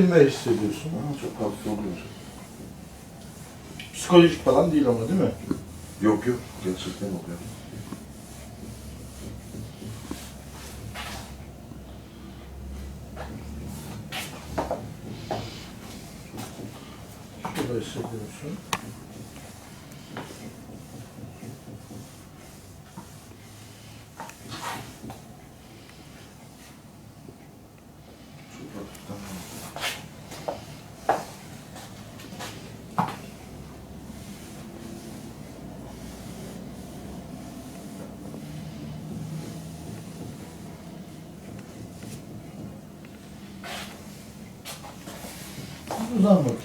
Çekilme hissediyorsun. Ha, çok hafif oluyor. Psikolojik falan değil ama değil mi? Yok yok, gerçekten oluyor. Şurada hissediyorsun. Çok hafiften. Uzan bakayım.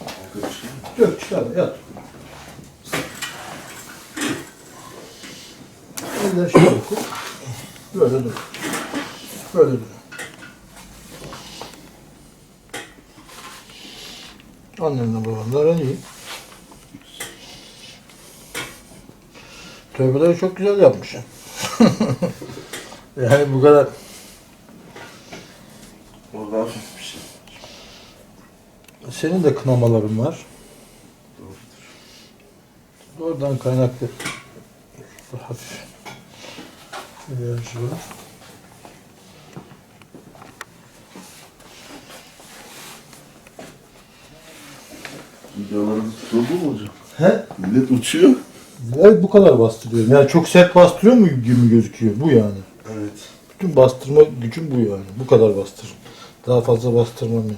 Arkadaş değil mi? Yok çıkar yat. Eller şöyle koy. Böyle dur. Böyle dur. Annemle babamla aran iyi. Tövbeleri çok güzel yapmışsın. yani bu kadar Orada hafif bir şey. senin de kınamaların var. Doğrudur. Oradan kaynaklı hafif enerji var. Videolarınız tutuldu mu hocam? He? Millet uçuyor. Evet bu kadar bastırıyorum. Yani çok sert bastırıyor mu gibi gözüküyor bu yani. Evet. Bütün bastırma gücüm bu yani. Bu kadar bastır. Daha fazla bastırmam yani.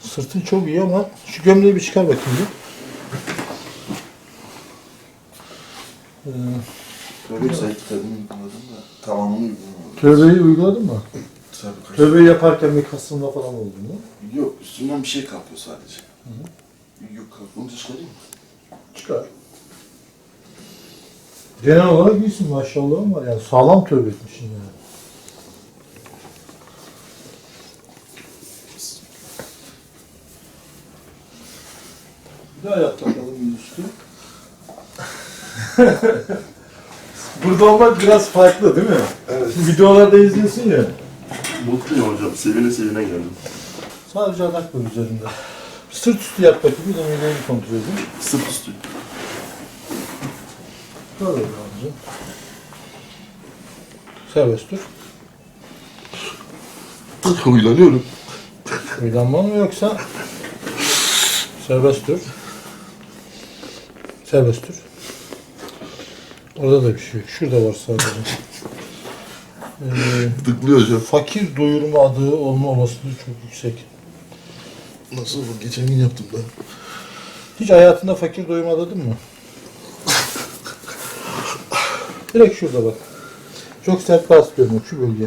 Sırtın çok iyi ama şu gömleği bir çıkar bakayım bir. Ee, Tövbe sayı kitabını uyguladım da tamamını uygulamadım. tövbeyi uyguladın mı? Tabii kaç- Tövbeyi yaparken bir kasılma falan oldu mu? Yok üstünden bir şey kalkıyor sadece. Yok kalkınca çıkarayım mı? Çıkar. Genel olarak iyisin maşallah ama yani sağlam tövbe etmişsin yani. Bir daha yap bakalım. Burada olmak biraz farklı değil mi? Evet. Şimdi videolarda izliyorsun ya. Mutluyum hocam. Sevine sevine geldim. Sadece adak var üzerinde. Sırt üstü yap bakayım. Bir de mideyi bir kontrol edin. Sırt üstü. Böyle abicim. Serbest dur. Huylanıyorum. Uylanma mı yoksa serbest dur. Serbest dur. Orada da bir şey yok. Şurada var sadece. Ee, Tıklıyor hocam. fakir doyurma adı olma olasılığı çok yüksek. Nasıl bu? Geçen gün yaptım ben. Hiç hayatında fakir doyurma adadın mı? Direkt şurada bak. Çok sert bastırıyorum şu bölge.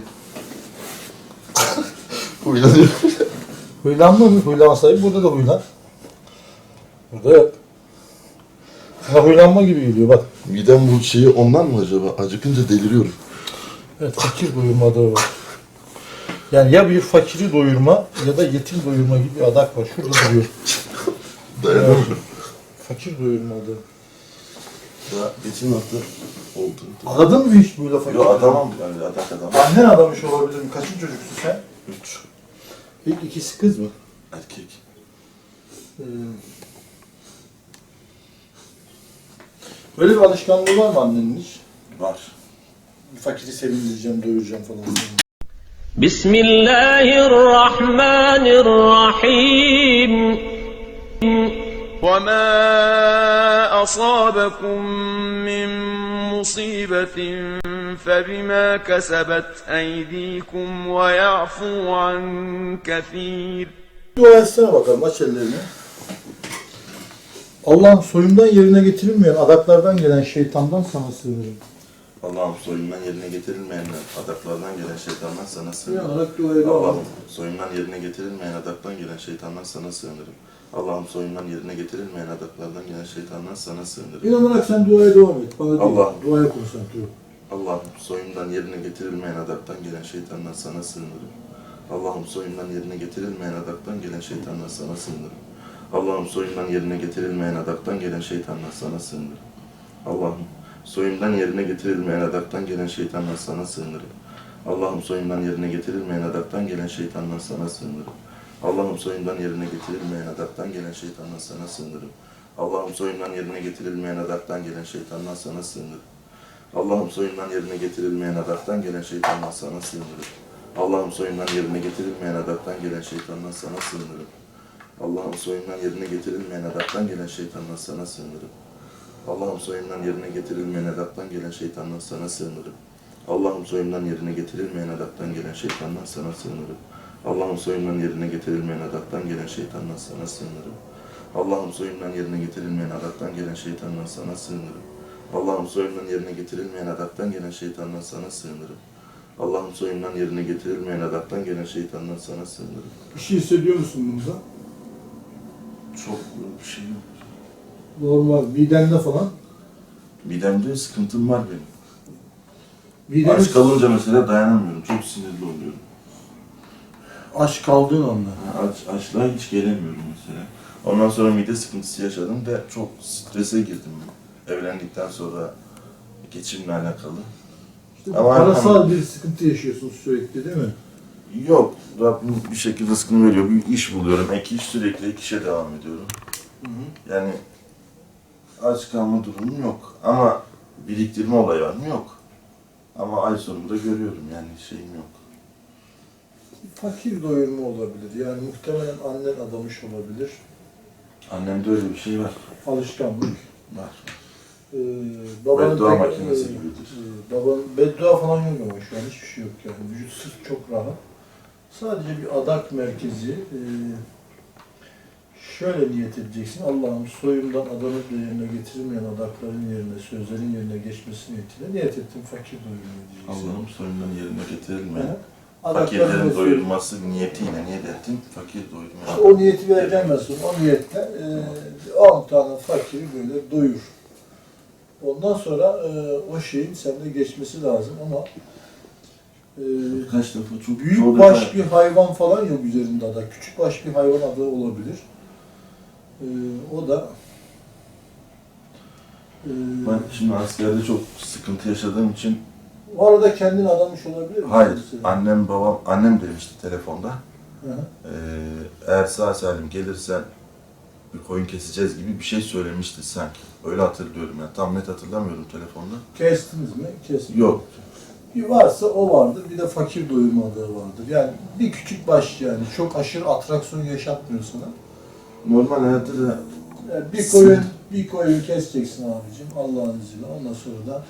Huylanıyorum. Huylanma mı? Huylansaydı burada da huylan. Burada yok. Sana huylanma gibi geliyor bak. Midem bu şeyi ondan mı acaba? Acıkınca deliriyorum. Evet fakir doyurma adı var. Yani ya bir fakiri doyurma ya da yetim doyurma gibi bir adak var. Şurada duruyor. Dayanamıyorum. Fakir doyurma adı. Daha geçen hafta oldu. Adadın mı hiç böyle fakir? Yo adamım yani adak adam. Annen adamış olabilir mi? Kaçıncı çocuksun sen? Üç. İlk ikisi kız mı? Erkek. Ee, Böyle bir alışkanlığı var mı annenin hiç? Var. Fakiri sevindireceğim, doyuracağım falan. بسم الله الرحمن الرحيم وما أصابكم من مصيبة فبما كسبت أيديكم ويعفو عن كثير Dua etsene bakalım aç ellerini. Allah'ın soyundan yerine getirilmeyen adaklardan gelen şeytandan sana sığınırım. Allah'ım soyundan yerine getirilmeyen adaklardan gelen şeytandan sana sığınırım. Allah'ım soyundan yerine getirilmeyen adaktan gelen şeytandan sana sığınırım. Allah'ım soyundan yerine getirilmeyen adaklardan gelen şeytandan sana sığınırım. İnanarak sen duaya devam et. Bana değil. Allah. Duaya konsantre ol. Allah'ım soyundan yerine getirilmeyen adaktan gelen şeytandan sana sığınırım. Allah'ım soyundan yerine getirilmeyen adaktan gelen şeytandan sana sığınırım. Allah'ım soyundan yerine getirilmeyen adaktan gelen şeytandan sana sığınırım. Allah'ım soyundan yerine getirilmeyen adaktan gelen şeytandan sana sığınırım. Allah'ım soyumdan yerine getirilmeyen adaktan gelen şeytandan sana sığınırım. Allah'ım soyumdan yerine getirilmeyen adaktan gelen şeytandan sana sığınırım. Allah'ım soyumdan yerine getirilmeyen adaktan gelen şeytandan sana sığınırım. Allah'ım soyumdan yerine getirilmeyen adaktan gelen şeytandan sana sığınırım. Allah'ım soyumdan yerine getirilmeyen adaktan gelen şeytandan sana sığınırım. Allah'ım soyumdan yerine getirilmeyen adaktan gelen şeytandan sana sığınırım. Allah'ım soyumdan yerine getirilmeyen adaktan gelen şeytandan sana sığınırım. Allah'ım soyumdan yerine getirilmeyen adaktan gelen şeytandan sana sığınırım. Allah'ım soyumdan yerine getirilmeyen adaktan gelen şeytandan sana sığınırım. Allah'ım soyumdan yerine getirilmeyen adaktan gelen şeytandan sana sığınırım. Allah'ım soyumdan yerine getirilmeyen adaktan gelen şeytandan sana sığınırım. Allah'ım soyumdan yerine getirilmeyen adaktan gelen şeytandan sana sığınırım. Bir şey hissediyor musun bunda? Çok bir şey yok. Normal midende falan. Midemde sıkıntım var benim. Mideniz Aç kalınca mesela dayanamıyorum. Çok sinirli oluyorum. aç kaldığın anda. Aç, açlığa hiç gelemiyorum mesela. Ondan sonra mide sıkıntısı yaşadım ve çok strese girdim. Evlendikten sonra geçimle alakalı. İşte Ama parasal bir sıkıntı yaşıyorsun sürekli değil mi? Yok, Rabbim bir şekilde sıkıntı veriyor. Bir iş buluyorum, ek iş sürekli ek işe devam ediyorum. Yani aç kalma durumum yok. Ama biriktirme olayı var mı? Yok. Ama ay sonunda görüyorum yani şeyim yok. Fakir doyurma olabilir. Yani muhtemelen annen adamış olabilir. Annemde öyle bir şey var. Alışkanlık. Var. Ee, babanın Beddua pek- makinesi e, gibidir. e, babanın beddua falan yok ama şu an hiçbir şey yok yani. Vücut sırt çok rahat. Sadece bir adak merkezi. e, şöyle niyet edeceksin. Allah'ım soyumdan adamı yerine getirilmeyen adakların yerine, sözlerin yerine geçmesi niyetiyle niyet ettim fakir doyurma diyeceksin. Allah'ım soyundan yerine getirilmeyen. Adakların fakirlerin doyurması niyetiyle niyet ettim. Fakir doyurma. O niyeti sana. O niyetle e, 10 tane fakiri böyle doyur. Ondan sonra e, o şeyin sende geçmesi lazım ama e, Kaç defa çok büyük baş bir hayvan falan yok üzerinde adı. Küçük baş bir hayvan adı olabilir. E, o da e, Ben şimdi askerde çok sıkıntı yaşadığım için o arada kendini adamış olabilir mi? hayır Mesela? annem babam annem demişti telefonda Hı hı. Ee, eğer sağ salim gelirsen bir koyun keseceğiz gibi bir şey söylemişti sanki. Öyle hatırlıyorum yani. Tam net hatırlamıyorum telefonda. Kestiniz mi? Kesmediniz. Yok. Bir varsa o vardır, bir de fakir doyurma adı vardır. Yani bir küçük baş yani çok aşırı atraksiyon yaşatmıyor sana. Normal hayatta da Yani bir koyun, bir koyun keseceksin abicim Allah'ın izniyle. Ondan sonra da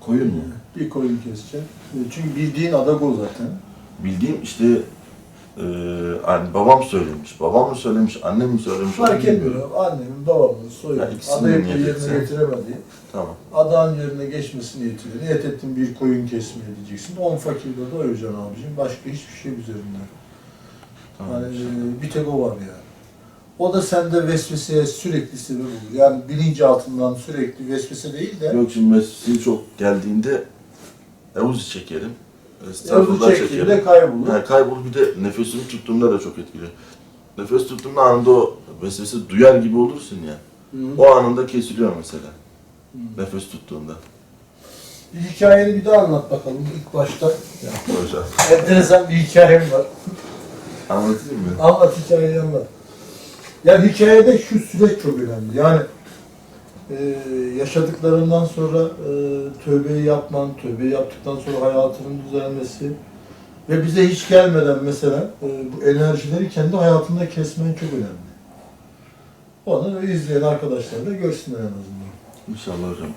koyun mu? bir koyun keseceksin. E, Çünkü bildiğin adak o zaten. Bildiğim işte e, yani babam söylemiş. Babam mı söylemiş, annem mi söylemiş? onu Fark bilmiyorum. etmiyor. Annemin, babamın, soyun. Ya Adayı da yerine etsen. getiremediği. Tamam. Adağın yerine geçmesi niyetiyle. Niyet ettin bir koyun kesmeye diyeceksin. 10 fakirde doyuracaksın abicim. Başka hiçbir şey üzerinde. Tamam. Yani e, bir tek o var yani. O da sende vesveseye sürekli sebep olur. Yani bilinçaltından sürekli vesvese değil de Yok şimdi mesleği çok geldiğinde Evuzu çekerim. Çekerim. çektiğinde kaybolur. Yani kaybol bir de nefesimi tuttuğumda da çok etkili. Nefes tuttuğumda anında o vesvese duyar gibi olursun ya. Hı. O anında kesiliyor mesela. Hı. Nefes tuttuğunda. Bir hikayeni bir daha anlat bakalım ilk başta. Hocam. Enteresan bir hikayem var. Anlatayım mı? Anlat hikayeyi anlat. Yani hikayede şu süreç çok önemli. Yani e, yaşadıklarından sonra e, tövbeyi yapman, tövbeyi yaptıktan sonra hayatının düzelmesi ve bize hiç gelmeden mesela e, bu enerjileri kendi hayatında kesmen çok önemli. Onu izleyen arkadaşlar da görsünler en azından. İnşallah hocam.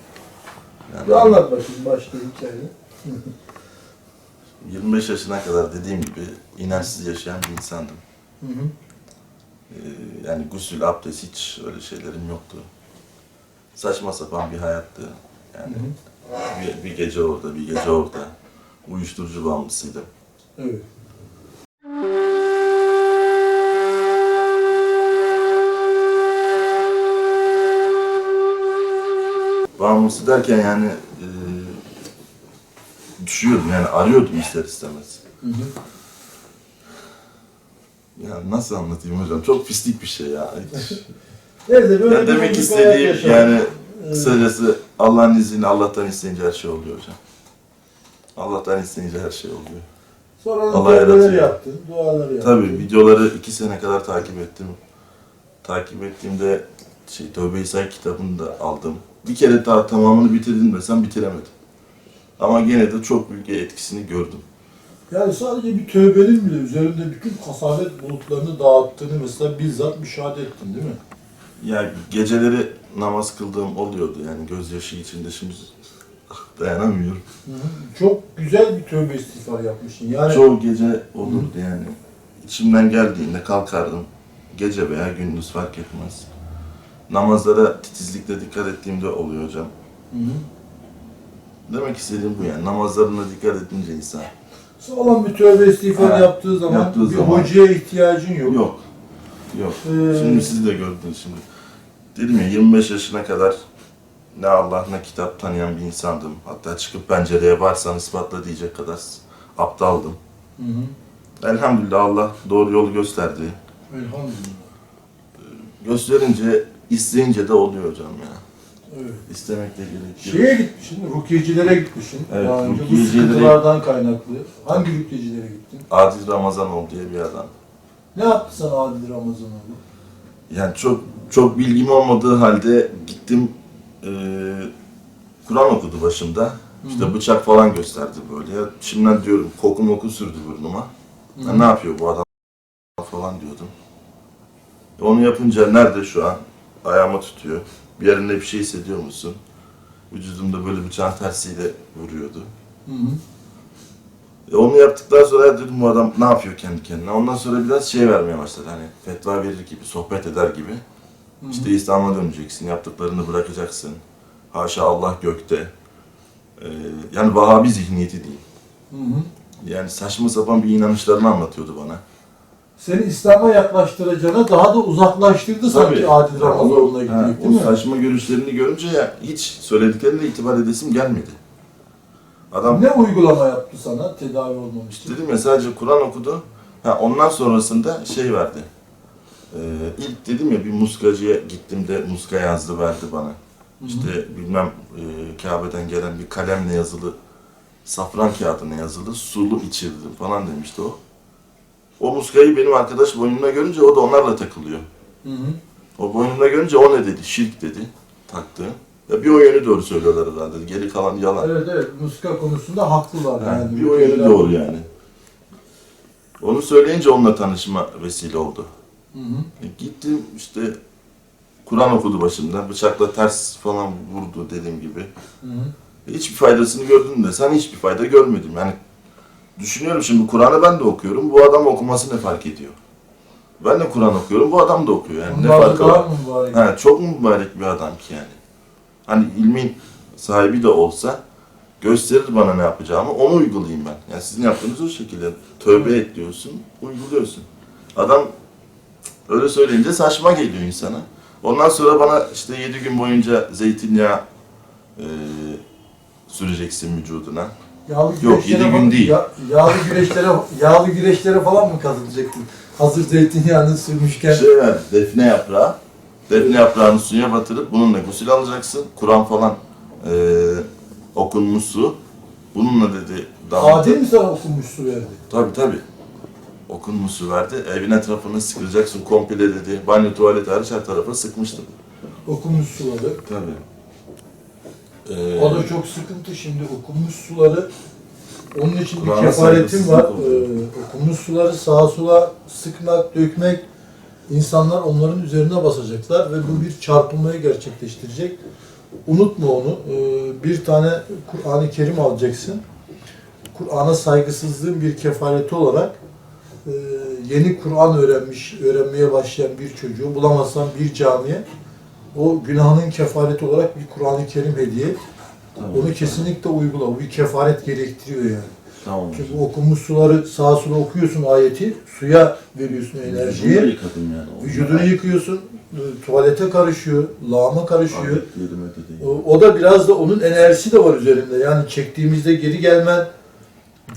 Yani Bir anlat bakayım başta hikayeyi. 25 yaşına kadar dediğim gibi inançsız yaşayan bir insandım. Hı hı. Ee, yani gusül, abdest hiç öyle şeylerim yoktu. Saçma sapan bir hayattı. Yani bir, bir gece orada, bir gece orada. Uyuşturucu bağımlısıydım. Evet. Bağımlısı derken yani e, düşüyordum yani arıyordum ister istemez. Hı hı. Ya nasıl anlatayım hocam? Çok pislik bir şey ya. Neyse böyle Ya bir demek istediğim hayat yaşa. yani kısacası Allah'ın izniyle Allah'tan isteyince her şey oluyor hocam. Allah'tan isteyince her şey oluyor. Sonra Allah duaları yaptın, duaları yaptın. Tabii videoları iki sene kadar takip ettim. Takip ettiğimde şey, Tövbe-i Say kitabını da aldım. Bir kere daha tamamını bitirdim desem bitiremedim. Ama gene de çok büyük etkisini gördüm. Yani sadece bir tövbenin bile üzerinde bütün kasavet bulutlarını dağıttığını mesela bizzat müşahede ettin değil mi? Yani geceleri namaz kıldığım oluyordu yani gözyaşı içinde şimdi dayanamıyorum. Çok güzel bir tövbe istiğfar yapmışsın. Yani Çoğu gece olurdu yani. İçimden geldiğinde kalkardım. Gece veya gündüz fark etmez. Namazlara titizlikle dikkat ettiğimde oluyor hocam. Hı hı. Demek istediğim bu yani. Namazlarına dikkat edince insan. Sağlam bir tövbe istiğfar Ha, yaptığı zaman yaptığı bir zaman. hocaya ihtiyacın yok. Yok. Yok. Ee, Şimdi siz de gördünüz şimdi. Dedim ya 25 yaşına kadar ne Allah ne kitap tanıyan bir insandım. Hatta çıkıp pencereye varsan ispatla diyecek kadar aptaldım. Hı hı. Elhamdülillah Allah doğru yolu gösterdi. Elhamdülillah. Gösterince, isteyince de oluyor hocam ya. Evet. İstemek de gerekiyor. Şeye gitmişsin, rukyecilere gitmişsin. Evet, Daha önce bu sıkıntılardan kaynaklı. Hangi rukyecilere gittin? Adil Ramazanol diye bir adam. Ne yaptı sana Adil Ramazanoğlu? Yani çok çok bilgim olmadığı halde gittim eee, Kur'an okudu başımda. İşte bıçak falan gösterdi böyle. Ya şimdiden diyorum koku moku sürdü burnuma. Ya ne yapıyor bu adam falan diyordum. E Onu yapınca nerede şu an? Ayağıma tutuyor. Bir yerinde bir şey hissediyor musun? Vücudumda böyle bıçağın tersiyle vuruyordu. Hı hı. E onu yaptıktan sonra dedim bu adam ne yapıyor kendi kendine. Ondan sonra biraz şey vermeye başladı hani fetva verir gibi, sohbet eder gibi. İşte İslam'a döneceksin, yaptıklarını bırakacaksın. Haşa Allah gökte. Ee, yani Vahabi zihniyeti değil. Hı hı. Yani saçma sapan bir inanışlarını anlatıyordu bana. Seni İslam'a yaklaştıracağına daha da uzaklaştırdı sanki Adil Ramazanoğlu'na Ha, gitmek o değil mi? saçma görüşlerini görünce ya hiç söylediklerine itibar edesim gelmedi. Adam Ne uygulama yaptı sana tedavi olman için? Dedim ya sadece Kur'an okudu. Ha, ondan sonrasında şey verdi. Ee, ilk dedim ya bir muskacıya gittim de muska yazdı verdi bana. İşte bilmem e, Kabe'den gelen bir kalemle yazılı safran kağıdına yazılı sulu içirdim falan demişti o. O muskayı benim arkadaş boynuna görünce o da onlarla takılıyor. Hı hı. O boynuna görünce o ne dedi? Şirk dedi. Taktı. Ya bir o yönü doğru söylüyorlar herhalde. Geri kalan yalan. Evet evet muska konusunda haklılar Ha, yani. bir o yönü doğru yani. Onu söyleyince onunla tanışma vesile oldu. Hı hı. E, gittim işte Kur'an okudu başımda. Bıçakla ters falan vurdu dediğim gibi. Hı hı. Hiçbir faydasını gördüm de sen hiçbir fayda görmedim. Yani düşünüyorum şimdi Kur'an'ı ben de okuyorum. Bu adam okuması ne fark ediyor? Ben de Kur'an okuyorum. Bu adam da okuyor. Yani ne Onlar farkı var? Ha, çok mu mübarek bir adam ki yani? Hani ilmin sahibi de olsa gösterir bana ne yapacağımı, onu uygulayayım ben. Yani sizin yaptığınız o şekilde. Tövbe et diyorsun, uyguluyorsun. Adam öyle söyleyince saçma geliyor insana. Ondan sonra bana işte yedi gün boyunca zeytinyağı e, süreceksin vücuduna. Yağlı Yok, güreşlere yedi gün falan- değil. Ya, yağlı güreşlere yağlı güreşlere falan mı katılacaktın? Hazır zeytinyağını sürmüşken. Şey ver, defne yaprağı. Defne yaprağını suya batırıp bununla gusül alacaksın. Kur'an falan e, okunmuş su. Bununla dedi. Adil mi sana okunmuş su verdi? Tabii tabii. Okunmuş su verdi. Evin etrafını sıkıracaksın komple dedi. Banyo tuvalet hariç her tarafa sıkmıştım. Okunmuş suları. Tabii. Ee, O da çok sıkıntı şimdi okunmuş suları. Onun için bir kefaretim var. Ee, okunmuş suları sağa sola sıkmak, dökmek insanlar onların üzerine basacaklar ve bu bir çarpılmayı gerçekleştirecek. Unutma onu. Ee, bir tane Kur'an-ı Kerim alacaksın. Kur'an'a saygısızlığın bir kefareti olarak e, yeni Kur'an öğrenmiş, öğrenmeye başlayan bir çocuğu bulamazsan bir camiye o günahının kefareti olarak bir Kur'an-ı Kerim hediye et. Tamam. Onu kesinlikle uygula. Bu bir kefaret gerektiriyor yani. Tamam. Çünkü okunmuş suları sağa sola okuyorsun ayeti, suya veriyorsun enerjiyi. yıkadım yani. Vücudunu yıkıyorsun, e, tuvalete karışıyor, lağma karışıyor. O, o da biraz da onun enerjisi de var üzerinde. Yani çektiğimizde geri gelmen,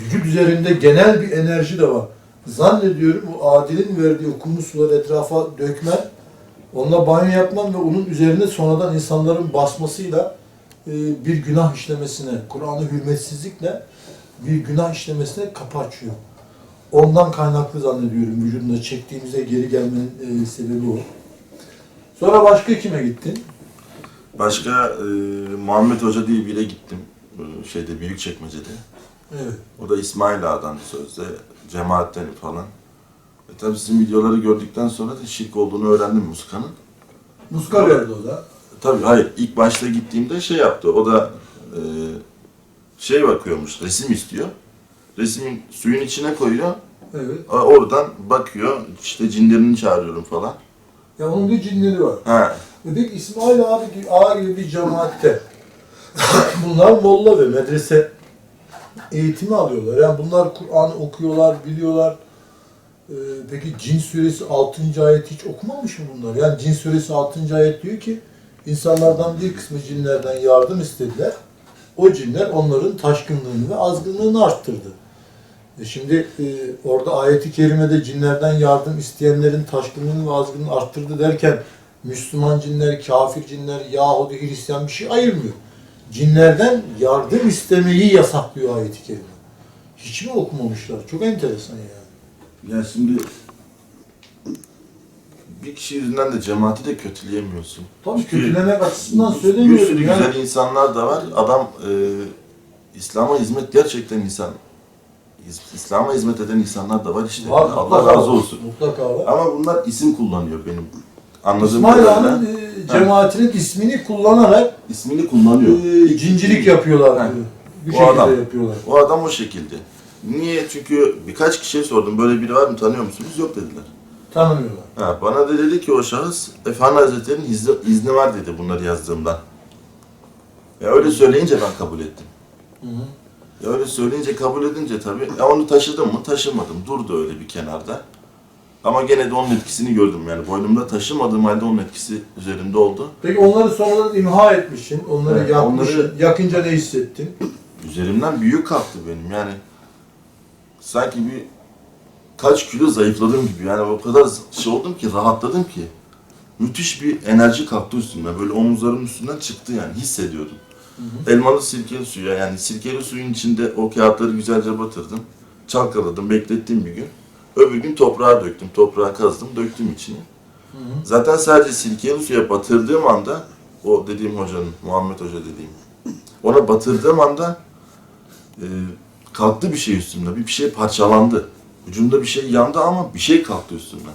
vücut üzerinde genel bir enerji de var. Zannediyorum bu Adil'in verdiği okunmuş suları etrafa dökmen, onunla banyo yapman ve onun üzerine sonradan insanların basmasıyla e, bir günah işlemesine, Kur'an'ı hürmetsizlikle bir günah işlemesine kapı açıyor. Ondan kaynaklı zannediyorum vücuduna çektiğimizde geri gelmenin e, sebebi o. Sonra başka kime gittin? Başka e, Muhammed Hoca diye bire gittim. E, şeyde Büyükçekmece'de. Evet. O da İsmail Ağa'dan sözde, cemaatten falan. E tabi sizin videoları gördükten sonra da şirk olduğunu öğrendim Muska'nın. Muska verdi o da. Tabii hayır ilk başta gittiğimde şey yaptı. O da e, şey bakıyormuş, resim istiyor. Resmin suyun içine koyuyor. Evet. a- Oradan bakıyor. işte cinlerini çağırıyorum falan. Ya onun bir cinleri var. Ha. Dedik İsmail abi gibi, ağa gibi bir cemaatte. bunlar molla ve medrese eğitimi alıyorlar. Yani bunlar Kur'an okuyorlar, biliyorlar. Ee, peki Cin suresi 6. ayet hiç okumamış mı bunlar? Yani Cin suresi 6. ayet diyor ki insanlardan bir kısmı cinlerden yardım istediler. O cinler onların taşkınlığını ve azgınlığını arttırdı. E şimdi e, orada ayeti kerimede cinlerden yardım isteyenlerin taşkınlığını ve azgınlığını arttırdı derken Müslüman cinler, kafir cinler, Yahudi, Hristiyan bir şey ayırmıyor. Cinlerden yardım istemeyi yasaklıyor ayeti kerime. Hiç mi okumamışlar? Çok enteresan yani. Ya şimdi bir kişi yüzünden de cemaati de kötüleyemiyorsun. Tabii kötülemek açısından Bir söylemiyorum. sürü ya. güzel insanlar da var. Adam e, İslam'a hizmet gerçekten insan. İs- İslam'a hizmet eden insanlar da var işte. Var, Allah razı olsun. Mutlaka var. Ama bunlar isim kullanıyor benim anladığım İsmail kadarıyla. Ağa'nın e, cemaatinin ismini kullanarak İsmini kullanıyor. e, cincilik yapıyorlar. Ha. Bu O şekilde adam. yapıyorlar. O adam o şekilde. Niye? Çünkü birkaç kişiye sordum. Böyle biri var mı tanıyor musunuz? Yok dediler. Tanımıyorlar. Ha, bana da dedi ki o şahıs Efendi Hazretleri'nin izni, izni var dedi bunları yazdığımdan. Ya öyle söyleyince ben kabul ettim. Hı hı. Ya öyle söyleyince kabul edince tabii. Ya onu taşıdım mı? Taşımadım. Durdu öyle bir kenarda. Ama gene de onun etkisini gördüm yani. Boynumda taşımadığım halde onun etkisi üzerimde oldu. Peki onları sonradan imha etmişsin, onları Evet, yakmışsın. onları- Yakınca ne hissettin? Üzerimden büyük kalktı benim yani. Sanki bir kaç kilo zayıfladım gibi yani o kadar şey oldum ki rahatladım ki. Müthiş bir enerji kalktı üstümden böyle omuzlarımın üstünden çıktı yani hissediyordum. Elmalı sirkeli suya yani sirkeli suyun içinde o kağıtları güzelce batırdım. Çalkaladım beklettim bir gün. Öbür gün toprağa döktüm. Toprağa kazdım döktüm içine. Zaten sadece sirkeli suya batırdığım anda o dediğim hocanın Muhammed Hoca dediğim ona batırdığım anda e, kalktı bir şey üstümde. Bir, bir şey parçalandı. Ucunda bir şey yandı ama bir şey kalktı üstümden.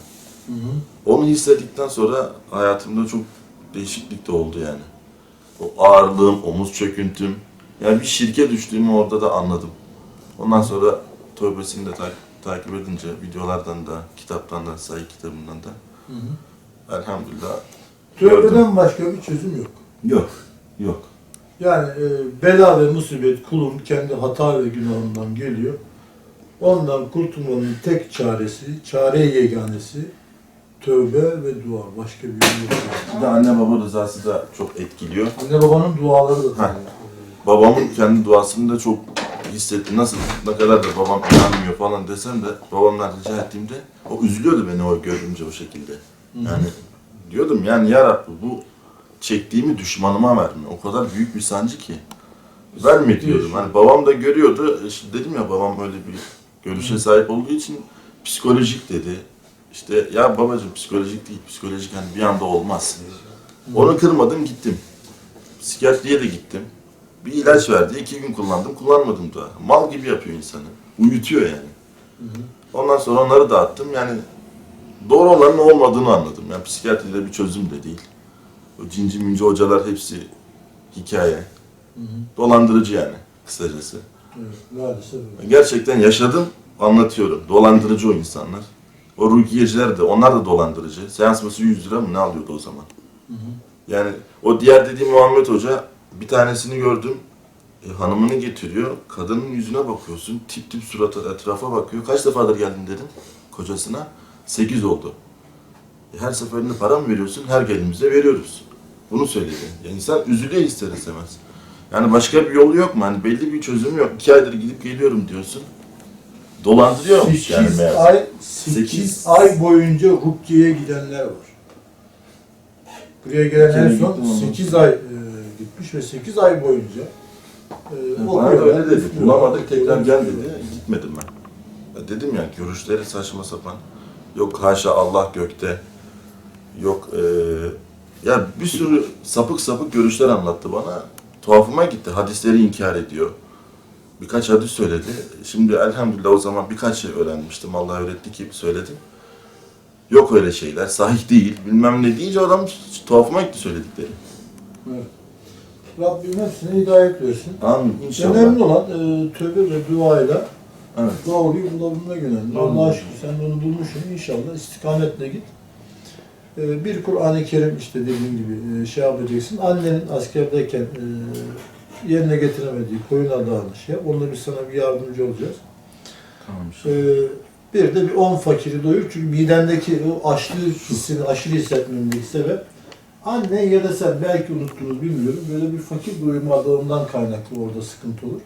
Onu hissettikten sonra hayatımda çok değişiklik de oldu yani. O ağırlığım, omuz çöküntüm. Yani bir şirke düştüğümü orada da anladım. Ondan sonra tövbesini de ta- takip edince videolardan da, kitaptan da, sayı kitabından da elhamdülillah gördüm. Tövbeden başka bir çözüm yok. Yok, yok. Yani e, bela ve musibet kulun kendi hata ve günahından geliyor. Ondan kurtulmanın tek çaresi, çare yeganesi tövbe ve dua. Başka bir yolu yok. Bir de anne baba rızası da çok etkiliyor. Anne babanın duaları da tabii. Babamın kendi duasını da çok hissettim. Nasıl ne kadar da babam inanmıyor falan desem de babamdan rica ettiğimde o üzülüyordu beni o görünce o şekilde. Yani diyordum yani ya Rabbi bu çektiğimi düşmanıma verme. O kadar büyük bir sancı ki. Verme diyordum. Hani babam da görüyordu. İşte dedim ya babam öyle bir görüşe sahip olduğu için psikolojik dedi. İşte ya babacığım psikolojik değil. Psikolojik hani bir anda olmaz. Onu kırmadım gittim. Psikiyatriye de gittim. Bir ilaç verdi. iki gün kullandım. Kullanmadım da. Mal gibi yapıyor insanı. Uyutuyor yani. Ondan sonra onları dağıttım. Yani doğru olanın olmadığını anladım. Yani psikiyatride bir çözüm de değil. O cinci minci hocalar hepsi hikaye. Dolandırıcı yani kısacası. Evet, maalesef. Gerçekten yaşadım, anlatıyorum. Dolandırıcı o insanlar. O rukiyeciler de, onlar da dolandırıcı. Seans başı 100 lira mı ne alıyordu o zaman? Yani o diğer dediğim Muhammed Hoca, bir tanesini gördüm. E, hanımını getiriyor, kadının yüzüne bakıyorsun, tip tip suratı etrafa bakıyor. Kaç defadır geldin dedim kocasına. 8 oldu. Her seferinde para mı veriyorsun? Her geldiğimizde veriyoruz. Bunu söyledi. Ya insan üzülüyor ister istemez. Yani başka bir yolu yok mu? Hani belli bir çözüm yok. İki aydır gidip geliyorum diyorsun. Dolandırıyormuş 8 yani meğerse. ay 8 Sekiz. ay boyunca Rukiye'ye gidenler var. Buraya gelen en son gittim ama. 8 ay e, gitmiş ve 8 ay boyunca e, Bana da öyle dedi. Bulamadık tekrar gel dedi. Gitmedim ben. Ya dedim ya görüşleri saçma sapan. Yok haşa Allah gökte. Yok eee ya bir sürü sapık sapık görüşler anlattı bana. Tuhafıma gitti. Hadisleri inkar ediyor. Birkaç hadis söyledi. Şimdi elhamdülillah o zaman birkaç şey öğrenmiştim. Allah öğretti ki söyledim. Yok öyle şeyler. Sahih değil. Bilmem ne deyince adam tuhafıma gitti söyledikleri. Evet. Rabbim hepsine hidayet versin. Amin inşallah. Önemli olan e, tövbe ve duayla Evet. doğruyu bulabilmek önemli. Amin. Allah'a şükür sen de onu bulmuşsun. İnşallah istikametle git. E, bir Kur'an-ı Kerim işte dediğim gibi e, şey yapacaksın. Annenin askerdeyken e, yerine getiremediği koyun adağını şey yap. Onunla biz sana bir yardımcı olacağız. Tamam. Ee, bir de bir 10 fakiri doyur. Çünkü midendeki o açlığı hissini aşırı hissetmemdeki sebep anne ya da sen belki unuttunuz bilmiyorum. Böyle bir fakir doyurmadığından kaynaklı orada sıkıntı olur.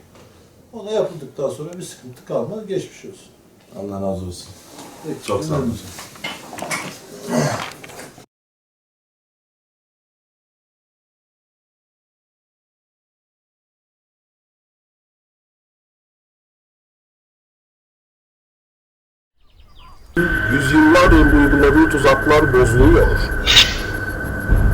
Ona yapıldıktan sonra bir sıkıntı kalmaz. Geçmiş olsun. Allah razı olsun. Peki, Çok sağ olun. Yüzyıllardır uyguladığı tuzaklar bozuluyor.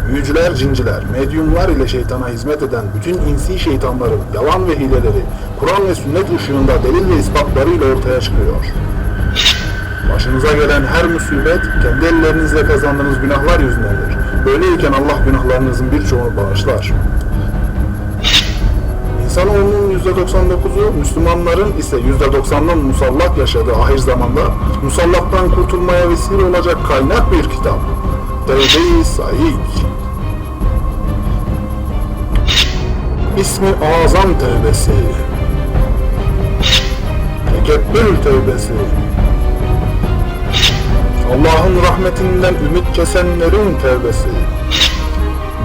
Büyücüler, cinciler, medyumlar ile şeytana hizmet eden bütün insi şeytanların yalan ve hileleri Kur'an ve sünnet ışığında delil ve ispatlarıyla ortaya çıkıyor. Başınıza gelen her musibet kendi ellerinizle kazandığınız günahlar yüzündendir. Böyleyken Allah günahlarınızın birçoğunu bağışlar. İnsanoğlunun %99'u, Müslümanların ise %90'ının musallak yaşadığı ahir zamanda musallaktan kurtulmaya vesile olacak kaynak bir kitap. Tevbe-i Saik. İsmi Azam Tevbesi. Tekebbül Tevbesi. Allah'ın rahmetinden ümit kesenlerin tevbesi.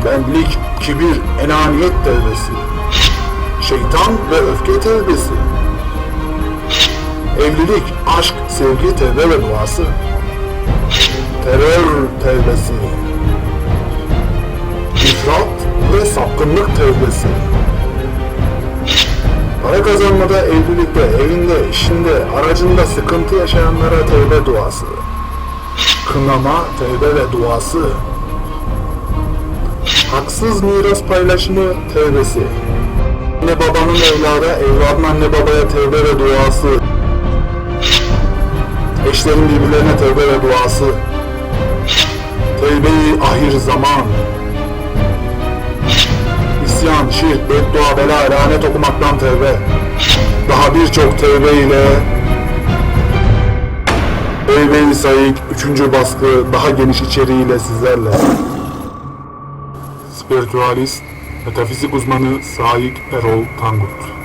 Benlik, kibir, enaniyet tevbesi şeytan ve öfke tevbesi. Evlilik, aşk, sevgi, tevbe ve duası. Terör tevbesi. İfrat ve sapkınlık tevbesi. Para kazanmada, evlilikte, evinde, işinde, aracında sıkıntı yaşayanlara tevbe duası. Kınama, tevbe ve duası. Haksız miras paylaşımı tevbesi. Anne babanın evlada, evladın anne babaya tevbe ve duası. Eşlerin birbirlerine tevbe ve duası. Tevbe-i ahir zaman. İsyan, şirk, beddua, bela, lanet okumaktan tevbe. Daha birçok tevbe ile Tevbe-i Saik 3. baskı daha geniş içeriğiyle sizlerle. Spiritualist, metafizik uzmanı Saik Erol Tangut.